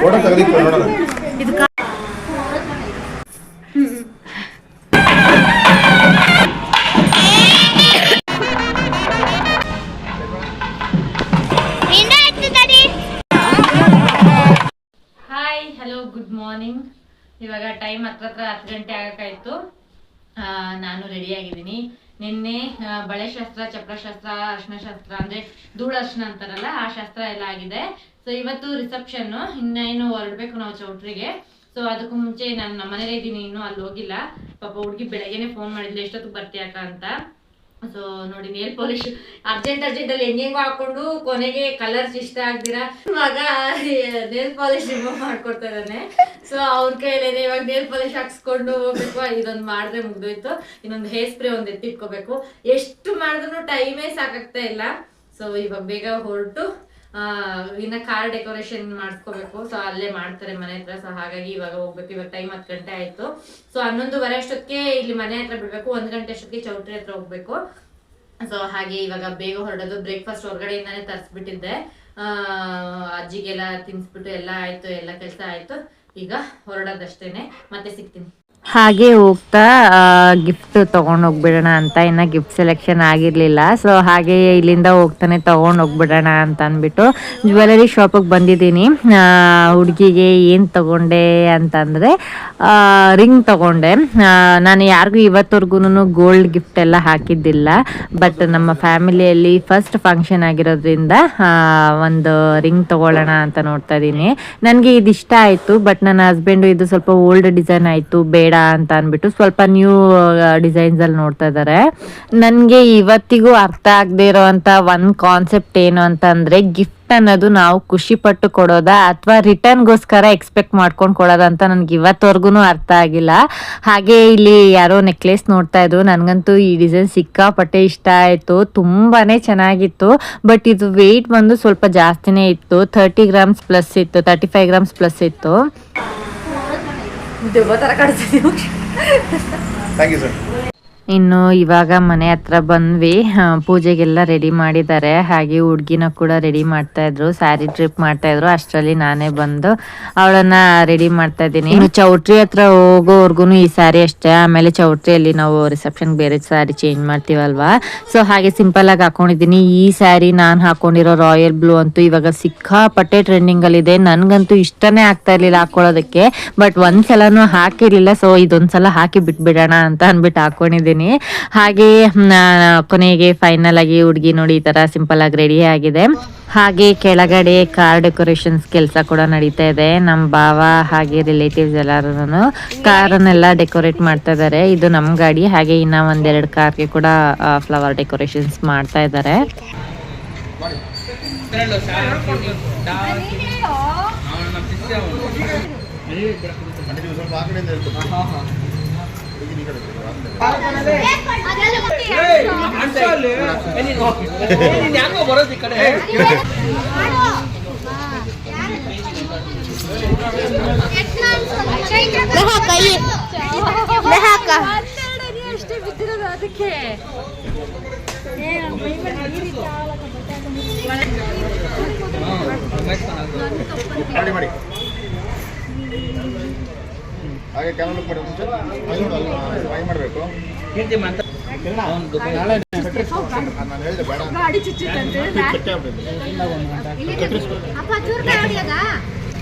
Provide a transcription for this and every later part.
Photo ತೆಗೆದಿತ್ತು ನೋಡೋಣ. Hi hello good morning ಇವಾಗ ಟೈಮ್ ಹತ್ರ ಹತ್ರ ಹತ್ತು ಗಂಟೆ ಆಗಕ್ಕಾಯ್ತು. ಆ, ನಾನು ರೆಡಿ ಆಗಿದ್ದೀನಿ. ನಿನ್ನೆ ಬಳೆ ಶಾಸ್ತ್ರ ಚಪ್ರ ಶಾಸ್ತ್ರ ಅರ್ಶನ ಶಾಸ್ತ್ರ ಅಂದ್ರೆ ಧೂಳ ಅರ್ಶನ ಅಂತಾರಲ್ಲ ಆ ಶಾಸ್ತ್ರ ಎಲ್ಲ ಆಗಿದೆ. ಸೊ ಇವತ್ತು ರಿಸೆಪ್ಷನ್ ಇನ್ನೇನು ಹೊರಡ್ಬೇಕು ನಾವು ಚೌಟ್ರಿಗೆ. ಸೊ ಅದಕ್ಕೂ ಮುಂಚೆ ನಾನು ನಮ್ಮ ಮನೇಲಿ ಇದ್ದೀನಿ, ಇನ್ನೂ ಅಲ್ಲಿ ಹೋಗಿಲ್ಲ. ಪಾಪ ಹುಡುಗಿ ಬೆಳಗ್ಗೆನೆ ಫೋನ್ ಮಾಡಿದ್ಲು, ಎಷ್ಟೊತ್ತಿಗೆ ಬರ್ತೀಯಾಕ ಅಂತ. ಸೊ ನೋಡಿ ನೇಲ್ ಪಾಲಿಶ್ ಅರ್ಜೆಂಟ್ ಅರ್ಜೆಂಟ್ ಅಲ್ಲಿ ಹೆಂಗೆಂಗೋ ಹಾಕೊಂಡು ಕೊನೆಗೆ ಕಲರ್ಸ್ ಇಷ್ಟ ಆಗ್ದಿರಾ? ಮಗ ನೇಲ್ ಪಾಲಿಶ್ ರಿಮೂವ್ ಮಾಡ್ಕೊಡ್ತಾ ಇದ್ದಾನೆ. ಸೊ ಅವ್ರ ಕೈಲೇನೆ ಇವಾಗ ನೇಲ್ ಪಾಲಿಶ್ ಹಾಕ್ಸ್ಕೊಂಡು ಹೋಗ್ಬೇಕು. ಇದೊಂದು ಮಾಡಿದ್ರೆ ಮುಗ್ದೋಯ್ತು. ಇನ್ನೊಂದು ಹೇರ್ ಸ್ಪ್ರೇ ಒಂದು ಎತ್ತಿಟ್ಕೋಬೇಕು. ಎಷ್ಟು ಮಾಡಿದ್ರು ಟೈಮೇ ಸಾಕಾಗ್ತಾ ಇಲ್ಲ. ಸೊ ಇವಾಗ ಬೇಗ ಹೊರಟು. ಇನ್ನ ಕಾರ್ ಡೆಕೋರೇಷನ್ ಮಾಡಿಸ್ಕೋಬೇಕು. ಸೊ ಅಲ್ಲೇ ಮಾಡ್ತಾರೆ ಮನೆ ಹತ್ರ. ಸೊ ಹಾಗಾಗಿ ಇವಾಗ ಹೋಗ್ಬೇಕು. ಇವಾಗ ಟೈಮ್ ಹತ್ತು ಗಂಟೆ ಆಯ್ತು. ಸೊ ಹನ್ನೊಂದುವರೆ ಅಷ್ಟೊತ್ತಿಗೆ ಇಲ್ಲಿ ಮನೆ ಹತ್ರ ಬಿಡ್ಬೇಕು. ಒಂದ್ ಗಂಟೆ ಅಷ್ಟೊತ್ತಿಗೆ ಚೌಟ್ರಿ ಹತ್ರ ಹೋಗ್ಬೇಕು. ಸೊ ಹಾಗೆ ಇವಾಗ ಬೇಗ ಹೊರಡೋದು. ಬ್ರೇಕ್ಫಾಸ್ಟ್ ಹೊರಗಡೆಯಿಂದಾನೇ ತರಿಸ್ಬಿಟ್ಟಿದ್ದೆ. ಆ, ಅಜ್ಜಿಗೆಲ್ಲ ತಿನ್ಸ್ಬಿಟ್ಟು ಎಲ್ಲ ಆಯ್ತು. ಎಲ್ಲ ಕೆಲಸ ಆಯ್ತು. ಈಗ ಹೊರಡೋದಷ್ಟೇನೆ. ಮತ್ತೆ ಸಿಗ್ತೀನಿ. ಹಾಗೆ ಹೋಗ್ತಾ ಗಿಫ್ಟ್ ತಗೊಂಡ್ ಹೋಗ್ಬಿಡೋಣ ಅಂತ ಇನ್ನ ಗಿಫ್ಟ್ ಸೆಲೆಕ್ಷನ್ ಆಗಿರ್ಲಿಲ್ಲ. ಸೊ ಹಾಗೆ ಇಲ್ಲಿಂದ ಹೋಗ್ತಾನೆ ತಗೊಂಡ್ ಹೋಗ್ಬಿಡೋಣ ಅಂತ ಅಂದ್ಬಿಟ್ಟು ಜ್ಯುವೆಲರಿ ಶಾಪಿಗೆ ಬಂದಿದ್ದೀನಿ. ಹುಡುಗಿಗೆ ಏನು ತಗೊಂಡೆ ಅಂತಂದ್ರೆ ರಿಂಗ್ ತಗೊಂಡೆ. ನಾನು ಯಾರಿಗೂ ಇವತ್ತವರೆಗೂ ಗೋಲ್ಡ್ ಗಿಫ್ಟ್ ಎಲ್ಲ ಹಾಕಿದ್ದಿಲ್ಲ. ಬಟ್ ನಮ್ಮ ಫ್ಯಾಮಿಲಿಯಲ್ಲಿ ಫಸ್ಟ್ ಫಂಕ್ಷನ್ ಆಗಿರೋದ್ರಿಂದ ಒಂದು ರಿಂಗ್ ತಗೊಳ್ಳೋಣ ಅಂತ ನೋಡ್ತಾ ಇದ್ದೀನಿ. ನನಗೆ ಇದು ಇಷ್ಟ ಆಯಿತು ಬಟ್ ನನ್ನ ಹಸ್ಬೆಂಡು ಇದು ಸ್ವಲ್ಪ ಓಲ್ಡ್ ಡಿಸೈನ್ ಆಯಿತು, ಬೇಡ ಅಂತ ಅಂದ್ಬಿಟ್ಟು ಸ್ವಲ್ಪ ನ್ಯೂ ಡಿಸೈನ್ಸ್ ಅಲ್ಲಿ ನೋಡ್ತಾ ಇದ್ದಾರೆ ನನಗೆ ಇವತ್ತಿಗೂ ಅರ್ಥ ಆಗದೆ ಇರೋವಂಥ ಒಂದು ಕಾನ್ಸೆಪ್ಟ್ ಏನು ಅಂತಂದ್ರೆ ಗಿಫ್ಟ್ ಅನ್ನೋದು ನಾವು ಖುಷಿ ಪಟ್ಟು ಕೊಡೋದಾ ಅಥವಾ ರಿಟರ್ನ್ಗೋಸ್ಕರ ಎಕ್ಸ್ಪೆಕ್ಟ್ ಮಾಡ್ಕೊಂಡು ಕೊಡೋದಾ ಅಂತ ನನ್ಗೆ ಇವತ್ತವರೆಗೂ ಅರ್ಥ ಆಗಿಲ್ಲ. ಹಾಗೆ ಇಲ್ಲಿ ಯಾರೋ ನೆಕ್ಲೆಸ್ ನೋಡ್ತಾ ಇದ್ರು. ನನಗಂತೂ ಈ ಡಿಸೈನ್ ಸಿಕ್ಕಾಪಟ್ಟೆ ಇಷ್ಟ ಆಯಿತು. ತುಂಬಾನೇ ಚೆನ್ನಾಗಿತ್ತು. ಬಟ್ ಇದು ವೆಯ್ಟ್ ಬಂದು ಸ್ವಲ್ಪ ಜಾಸ್ತಿನೇ ಇತ್ತು. ಥರ್ಟಿ ಗ್ರಾಮ್ಸ್ ಪ್ಲಸ್ ಇತ್ತು ತರ್ಟಿ ಫೈವ್ ಗ್ರಾಮ್ಸ್ ಪ್ಲಸ್ ಇತ್ತು. ದೆವ್ವ ತರ ಕಾಡ್ತಿದ್ದೀವಿ ಥ್ಯಾಂಕ್ ಯು ಸರ್ ಇನ್ನು ಇವಾಗ ಮನೆ ಹತ್ರ ಬಂದ್ವಿ. ಪೂಜೆಗೆಲ್ಲ ರೆಡಿ ಮಾಡಿದ್ದಾರೆ. ಹಾಗೆ ಹುಡ್ಗಿನ ಕೂಡ ರೆಡಿ ಮಾಡ್ತಾ ಇದ್ರು. ಸ್ಯಾರಿ ಟ್ರಿಪ್ ಮಾಡ್ತಾ ಇದ್ರು. ಅಷ್ಟರಲ್ಲಿ ನಾನೇ ಬಂದು ಅವಳನ್ನ ರೆಡಿ ಮಾಡ್ತಾ ಇದ್ದೀನಿ. ಇನ್ನು ಚೌಟ್ರಿ ಹತ್ರ ಹೋಗೋವರ್ಗು ಈ ಸ್ಯಾರಿ ಅಷ್ಟೇ. ಆಮೇಲೆ ಚೌಟ್ರಿಯಲ್ಲಿ ನಾವು ರಿಸೆಪ್ಷನ್ ಬೇರೆ ಸ್ಯಾರಿ ಚೇಂಜ್ ಮಾಡ್ತೀವಲ್ವಾ? ಸೊ ಹಾಗೆ ಸಿಂಪಲ್ ಆಗಿ ಹಾಕೊಂಡಿದ್ದೀನಿ. ಈ ಸ್ಯಾರಿ ನಾನು ಹಾಕೊಂಡಿರೋ ರಾಯಲ್ ಬ್ಲೂ ಅಂತೂ ಇವಾಗ ಸಿಕ್ಕಾಪಟ್ಟೆ ಟ್ರೆಂಡಿಂಗ್ ಅಲ್ಲಿ ಇದೆ. ನನ್ಗಂತೂ ಇಷ್ಟನೇ ಆಗ್ತಾ ಇರ್ಲಿಲ್ಲ ಹಾಕೊಳ್ಳೋದಕ್ಕೆ. ಬಟ್ ಒಂದ್ಸಲನೂ ಹಾಕಿರ್ಲಿಲ್ಲ. ಸೊ ಇದೊಂದ್ಸಲ ಹಾಕಿ ಬಿಟ್ಬಿಡೋಣ ಅಂತ ಅನ್ಬಿಟ್ಟು ಹಾಕೊಂಡಿದ್ದೀನಿ. ಹಾಗೆ ಕೊನೆಗೆ ಫೈನಲ್ ಆಗಿ ಹುಡುಗಿ ನೋಡಿ ಈ ತರ ಸಿಂಪಲ್ ಆಗಿ ರೆಡಿ ಆಗಿದೆ. ಹಾಗೆ ಕೆಳಗಡೆ ಕಾರ್ ಡೆಕೋರೇಷನ್ಸ್ ಕೆಲಸ ಕೂಡ ನಡೀತಾ ಇದೆ. ನಮ್ಮ ಭಾವ ಹಾಗೆ ರಿಲೇಟಿವ್ಸ್ ಎಲ್ಲರೂ ಕಾರನ್ನೆಲ್ಲ ಡೆಕೋರೇಟ್ ಮಾಡ್ತಾ ಇದ್ದಾರೆ ಇದು ನಮ್ಮ ಗಾಡಿ. ಹಾಗೆ ಇನ್ನ ಒಂದೆರಡು ಕಾರ್ಗೆ ಕೂಡ ಫ್ಲವರ್ ಡೆಕೋರೇಷನ್ಸ್ ಮಾಡ್ತಾ ಇದ್ದಾರೆ ಅಷ್ಟೇ ಬಿದ್ದಿರೋದು ಅದಕ್ಕೆ ಮಾಡಿ ಮಾಡಿ ಹಾಗೆ ಕ್ಯಾಮರಾ ಲುಕ್ ಮಾಡಿ ಮುಂಚೆ ಅಲ್ಲಿ ನೋಡು ಅಲ್ಲಿ ಟ್ರೈ ಮಾಡಬೇಕು ನಾನು ಹೇಳಿದೆ ಬೇಡ ಅಂತ. ಕಟ್ಟೆ ಆಗ್ಬಿಟ್ಟಿದೆ.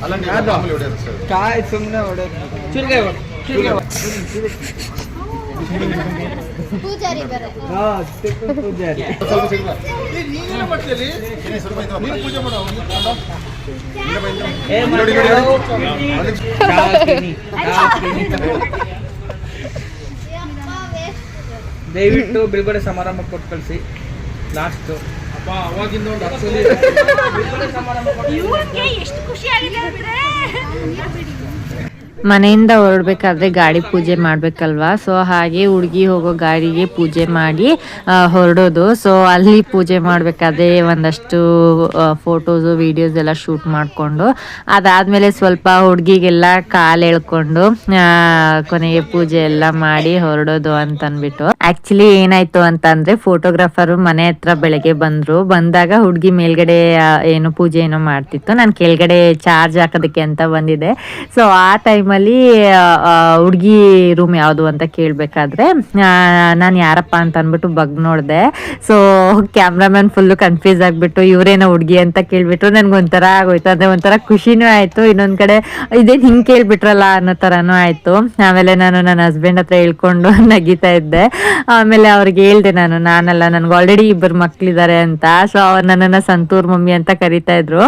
ಅಲ್ಲ ನೀವು ಮಾಮೂಲಿ ಹೊಡೆಯೋದು ಸರ್ ಕಾಯ್ ಸುಮ್ಮನೆ ಹೊಡೆದು ಚುರ್ಗೆ ಚುರ್ಗೆ ಪೂಜಾರಿ ಬರ ಹಾ ತಿಪ್ಪು ಪೂಜಾರಿ ಸ್ವಲ್ಪ ಸಿಗಲ್ಲ ಏನೇ ಸ್ವಲ್ಪ ಇದು ನೀನು ಪೂಜೆ ಮಾಡು ಅವ್ನು ಕೂತ್ಕೊಂಡು. ಇಲ್ಲ ಬಾ, ಇಲ್ಲ. ಏ ನೋಡಿ, ನೋಡಿ, ನೋಡಿ. ಅಲ್ಲಿ ಶಾಕಿನಿ, ಶಾಕಿನಿ. ದಯವಿಟ್ಟು ಬಿಡುಗಡೆ ಸಮಾರಂಭ ಕೊಟ್ಟು ಕಳಿಸಿ ಲಾಸ್ಟ್ ಅಪ್ಪ ಅವಾಗಿಂದ ಒಂದು ಹತ್ತು ಬಿಡುಗಡೆ ಸಮಾರಂಭ ಎಷ್ಟು ಖುಷಿ ಆಗಿದೆ ಮನೆಯಿಂದ ಹೊರಡ್ಬೇಕಾದ್ರೆ ಗಾಡಿ ಪೂಜೆ ಮಾಡ್ಬೇಕಲ್ವಾ? ಸೊ ಹಾಗೆ ಹುಡುಗಿ ಹೋಗೋ ಗಾಡಿಗೆ ಪೂಜೆ ಮಾಡಿ ಹೊರಡೋದು. ಸೊ ಅಲ್ಲಿ ಪೂಜೆ ಮಾಡಬೇಕಾದ್ರೆ ಒಂದಷ್ಟು ಫೋಟೋಸು ವಿಡಿಯೋಸ್ ಎಲ್ಲ ಶೂಟ್ ಮಾಡಿಕೊಂಡು, ಅದಾದಮೇಲೆ ಸ್ವಲ್ಪ ಹುಡುಗಿಗೆಲ್ಲ ಕಾಲು ಎಳ್ಕೊಂಡು ಕೊನೆಗೆ ಪೂಜೆ ಎಲ್ಲ ಮಾಡಿ ಹೊರಡೋದು ಅಂತ ಅಂದ್ಬಿಟ್ಟು ಆಕ್ಚುಲಿ ಏನಾಯ್ತು ಅಂತಂದ್ರೆ ಫೋಟೋಗ್ರಾಫರು ಮನೆ ಹತ್ರ ಬೆಳಗ್ಗೆ ಬಂದ್ರು. ಬಂದಾಗ ಹುಡುಗಿ ಮೇಲ್ಗಡೆ ಏನು ಪೂಜೆ ಏನೋ ಮಾಡ್ತಿತ್ತು. ನಾನು ಕೆಳಗಡೆ ಚಾರ್ಜ್ ಹಾಕೋದಕ್ಕೆ ಅಂತ ಬಂದಿದ್ದೆ. ಸೊ ಆ ಟೈಮಲ್ಲಿ ಹುಡುಗಿ ರೂಮ್ ಯಾವುದು ಅಂತ ಕೇಳಬೇಕಾದ್ರೆ ನಾನು ಯಾರಪ್ಪ ಅಂತ ಅಂದ್ಬಿಟ್ಟು ಬಗ್ ನೋಡಿದೆ. ಸೊ ಕ್ಯಾಮ್ರಾಮನ್ ಫುಲ್ಲು ಕನ್ಫ್ಯೂಸ್ ಆಗಿಬಿಟ್ಟು, ಇವರೇನೋ ಹುಡುಗಿ ಅಂತ ಕೇಳಿಬಿಟ್ರು, ನನಗೆ ಒಂಥರ ಆಗೋಯ್ತು ಅಂದರೆ ಒಂಥರ ಖುಷಿನೂ ಆಯಿತು, ಇನ್ನೊಂದು ಕಡೆ ಇದೇನು ಹಿಂಗೆ ಕೇಳಿಬಿಟ್ರಲ್ಲ ಅನ್ನೋ ಥರನೂ ಆಯಿತು. ಆಮೇಲೆ ನಾನು ನನ್ನ ಹಸ್ಬೆಂಡ್ ಹತ್ರ ಹೇಳ್ಕೊಂಡು ನಗೀತಾ ಇದ್ದೆ. ಆಮೇಲೆ ಅವ್ರಿಗೆ ಹೇಳ್ದೆ ನಾನು, ನಾನಲ್ಲ, ನನಗೆ ಆಲ್ರೆಡಿ ಇಬ್ಬರು ಮಕ್ಕಳಿದ್ದಾರೆ ಅಂತ ಸೊ ಅವ್ರು ನನ್ನನ್ನು ಸಂತೂರ್ ಮಮ್ಮಿ ಅಂತ ಕರಿತಾ ಇದ್ರು.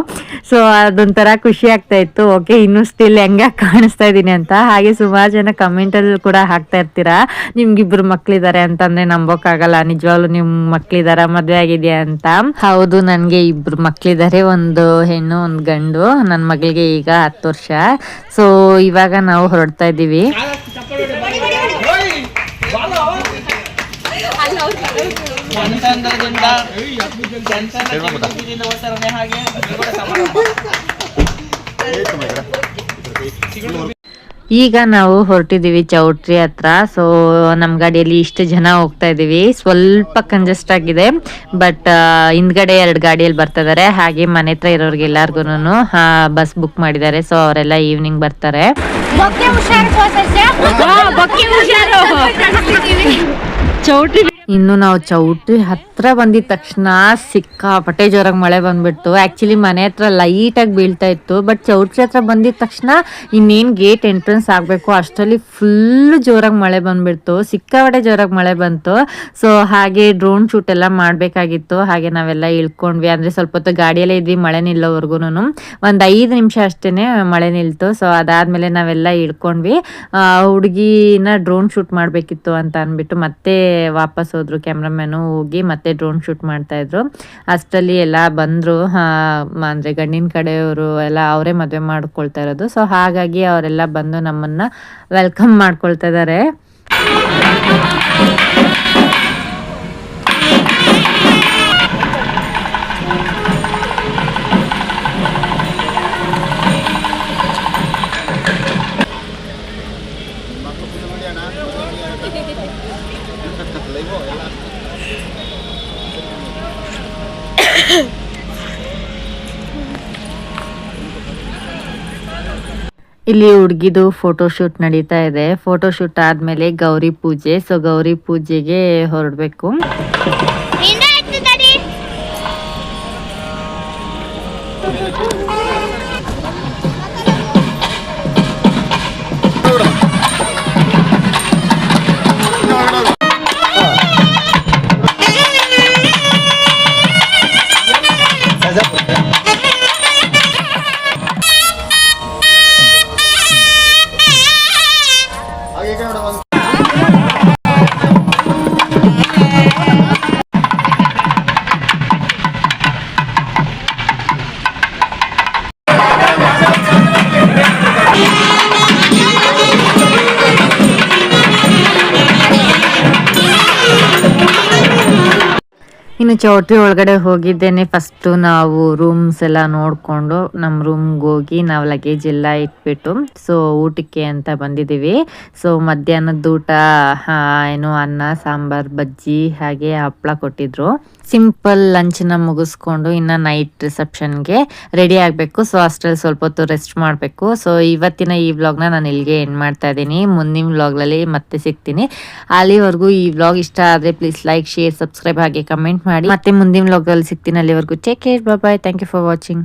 ಸೊ ಅದೊಂಥರ ಖುಷಿ ಆಗ್ತಾ ಇತ್ತು. ಓಕೆ ಇನ್ನೂ ಸ್ಟಿಲ್ ಹೆಂಗ ಕಾಣಿಸ್ತಾ ಇದ್ದೀನಿ ಅಂತ. ಹಾಗೆ ಸುಮಾರು ಜನ ಕಮೆಂಟಲ್ಲಿ ಕೂಡ ಹಾಕ್ತಾ ಇರ್ತೀರಾ. ನಿಮ್ಗಿಬ್ರು ಮಕ್ಳಿದ್ದಾರೆ ಅಂತಂದ್ರೆ ನಂಬೋಕ್ಕಾಗಲ್ಲ ನಿಜವಾಗ್ಲೂ ನಿಮ್ ಮಕ್ಳಿದಾರ ಮದ್ವೆ ಆಗಿದೆಯಾ ಅಂತ. ಹೌದು ನನ್ಗೆ ಇಬ್ರು ಮಕ್ಳಿದ್ದಾರೆ ಒಂದು ಹೆಣ್ಣು ಒಂದು ಗಂಡು. ನನ್ನ ಮಗಳಿಗೆ ಈಗ ಹತ್ತು ವರ್ಷ. ಸೊ ಇವಾಗ ನಾವು ಹೊರಡ್ತಾ ಇದ್ದೀವಿ. ಹಾಗೆ ಈಗ ನಾವು ಹೊರಟಿದೀವಿ ಚೌಟ್ರಿ ಹತ್ರ. ಸೊ ನಮ್ಮ ಗಾಡಿಯಲ್ಲಿ ಇಷ್ಟು ಜನ ಹೋಗ್ತಾ ಇದ್ದೀವಿ. ಸ್ವಲ್ಪ ಕಂಜೆಸ್ಟ್ ಆಗಿದೆ. ಬಟ್ ಹಿಂದ್ಗಡೆ ಎರಡು ಗಾಡಿಯಲ್ಲಿ ಬರ್ತಾ ಇದಾರೆ ಹಾಗೆ ಮನೆ ಹತ್ರ ಇರೋರ್ಗೆ ಎಲ್ಲಾರ್ಗು ಬಸ್ ಬುಕ್ ಮಾಡಿದ್ದಾರೆ. ಸೊ ಅವರೆಲ್ಲ ಈವ್ನಿಂಗ್ ಬರ್ತಾರೆ. ಚೌಟ್ರಿ ಇನ್ನು ನಾವು ಚೌಟ್ರಿ ಹತ್ರ ಬಂದಿದ ತಕ್ಷಣ ಸಿಕ್ಕಾಪಟ್ಟೆ ಜೋರಾಗಿ ಮಳೆ ಬಂದ್ಬಿಡ್ತು. ಆಕ್ಚುಲಿ ಮನೆ ಹತ್ರ ಲೈಟ್ ಆಗಿ ಬೀಳ್ತಾ ಇತ್ತು. ಬಟ್ ಚೌಟ್ರಿ ಹತ್ರ ಬಂದಿದ ತಕ್ಷಣ ಇನ್ನೇನ್ ಗೇಟ್ ಎಂಟ್ರೆನ್ಸ್ ಆಗ್ಬೇಕು. ಅಷ್ಟರಲ್ಲಿ ಫುಲ್ ಜೋರಾಗಿ ಮಳೆ ಬಂದ್ಬಿಡ್ತು. ಸಿಕ್ಕಾಪಟ್ಟೆ ಜೋರಾಗಿ ಮಳೆ ಬಂತು. ಸೊ ಹಾಗೆ ಡ್ರೋನ್ ಶೂಟ್ ಎಲ್ಲ ಮಾಡಬೇಕಾಗಿತ್ತು. ಹಾಗೆ ನಾವೆಲ್ಲ ಇಳ್ಕೊಂಡ್ವಿ. ಅಂದ್ರೆ ಸ್ವಲ್ಪ ಹೊತ್ತು ಗಾಡಿಯಲ್ಲೇ ಇದ್ವಿ. ಮಳೆ ನಿಲ್ಲೋವರೆಗೂ ಒಂದು ಐದು ನಿಮಿಷ ಅಷ್ಟೇನೆ ಮಳೆ ನಿಲ್ತು. ಸೊ ಅದಾದ್ಮೇಲೆ ನಾವೆಲ್ಲ ಇಳ್ಕೊಂಡ್ವಿ. ಹುಡುಗಿನ ಡ್ರೋನ್ ಶೂಟ್ ಮಾಡಬೇಕಿತ್ತು ಅಂತ ಅಂದ್ಬಿಟ್ಟು ಮತ್ತೆ ವಾಪಸ್ ಹೋದ್ರು ಕ್ಯಾಮ್ರಾಮ್ಯಾನು ಹೋಗಿ ಮತ್ತೆ ಡ್ರೋನ್ ಶೂಟ್ ಮಾಡ್ತಾ ಇದ್ರು. ಅಷ್ಟರಲ್ಲಿ ಎಲ್ಲ ಬಂದ್ರು ಅಂದ್ರೆ ಗಂಡಿನ ಕಡೆಯವರು ಎಲ್ಲ ಅವರೇ ಮದುವೆ ಮಾಡ್ಕೊಳ್ತಾ ಇರೋದು. ಸೊ ಹಾಗಾಗಿ ಅವರೆಲ್ಲ ಬಂದು ನಮ್ಮನ್ನ ವೆಲ್ಕಮ್ ಮಾಡ್ಕೊಳ್ತಾ ಇದ್ದಾರೆ ಇಲ್ಲಿ ಹುಡುಗಿದು ಫೋಟೋ ಶೂಟ್ ನಡೀತಾ ಇದೆ. ಫೋಟೋ ಶೂಟ್ ಆದ್ಮೇಲೆ ಗೌರಿ ಪೂಜೆ. ಸೊ ಗೌರಿ ಪೂಜೆಗೆ ಹೊರಡ್ಬೇಕು. ಇನ್ನು ಚೌಟ್ರಿ ಒಳಗಡೆ ಹೋಗಿದ್ದೇನೆ. ಫಸ್ಟು ನಾವು ರೂಮ್ಸ್ ಎಲ್ಲ ನೋಡಿಕೊಂಡು ನಮ್ಮ ರೂಮ್ಗೆ ಹೋಗಿ ನಾವು ಲಗೇಜ್ ಎಲ್ಲ ಇಟ್ಬಿಟ್ಟು ಸೊ ಊಟಕ್ಕೆ ಅಂತ ಬಂದಿದ್ದೀವಿ. ಸೊ ಮಧ್ಯಾಹ್ನದ ಊಟ ಏನು ಅನ್ನ, ಸಾಂಬಾರ್, ಬಜ್ಜಿ, ಹಾಗೆ ಹಪ್ಪಳ ಕೊಟ್ಟಿದ್ರು. ಸಿಂಪಲ್ ಲಂಚ್ನ ಮುಗಿಸ್ಕೊಂಡು ಇನ್ನು ನೈಟ್ ರಿಸೆಪ್ಷನ್ಗೆ ರೆಡಿ ಆಗಬೇಕು. ಸೊ ಅಷ್ಟರಲ್ಲಿ ಸ್ವಲ್ಪ ಹೊತ್ತು ರೆಸ್ಟ್ ಮಾಡಬೇಕು. ಸೊ ಇವತ್ತಿನ ಈ ವ್ಲಾಗ್ನ ನಾನು ಇಲ್ಲಿಗೆ ಎಂಡ್ ಮಾಡ್ತಾ ಇದ್ದೀನಿ. ಮುಂದಿನ ವ್ಲಾಗ್ಲಲ್ಲಿ ಮತ್ತೆ ಸಿಗ್ತೀನಿ. ಅಲ್ಲಿವರೆಗೂ ಈ ವ್ಲಾಗ್ ಇಷ್ಟ ಆದರೆ ಪ್ಲೀಸ್ ಲೈಕ್ ಶೇರ್ ಸಬ್ಸ್ಕ್ರೈಬ್ ಹಾಗೆ ಕಮೆಂಟ್ ಮಾಡಿ ಮತ್ತೆ ಮುಂದಿನ ವ್ಲಾಗಲ್ಲಿ ಸಿಗ್ತೀನಿ ಅಲ್ಲಿವರೆಗೂ. Take care bye thank you for watching